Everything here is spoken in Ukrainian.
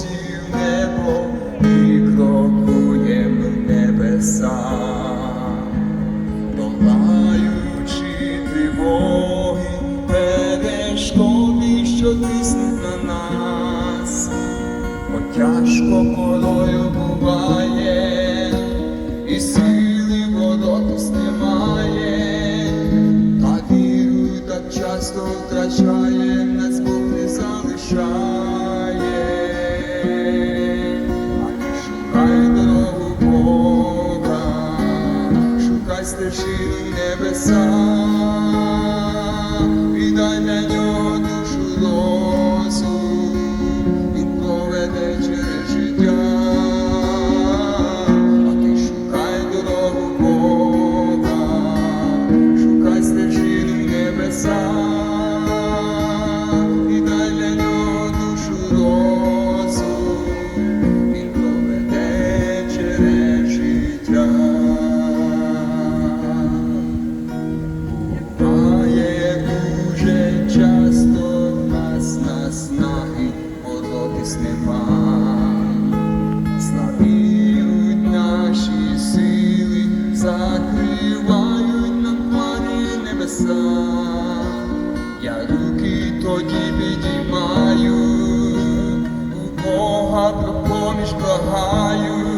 в небо і крокуєм в небеса, долаючи тривоги, перешкоди, що тиснуть на нас, бо тяжко порою буває, ateşi nebesa i dajne do duszy losu i głowę dajcie życia a ty szukaj drogu Boga szukaj stężyny nebesa i dajne do duszy losu закривають на хмарі небеса. Я руки тоді підіймаю, у Бога про поміж благаю,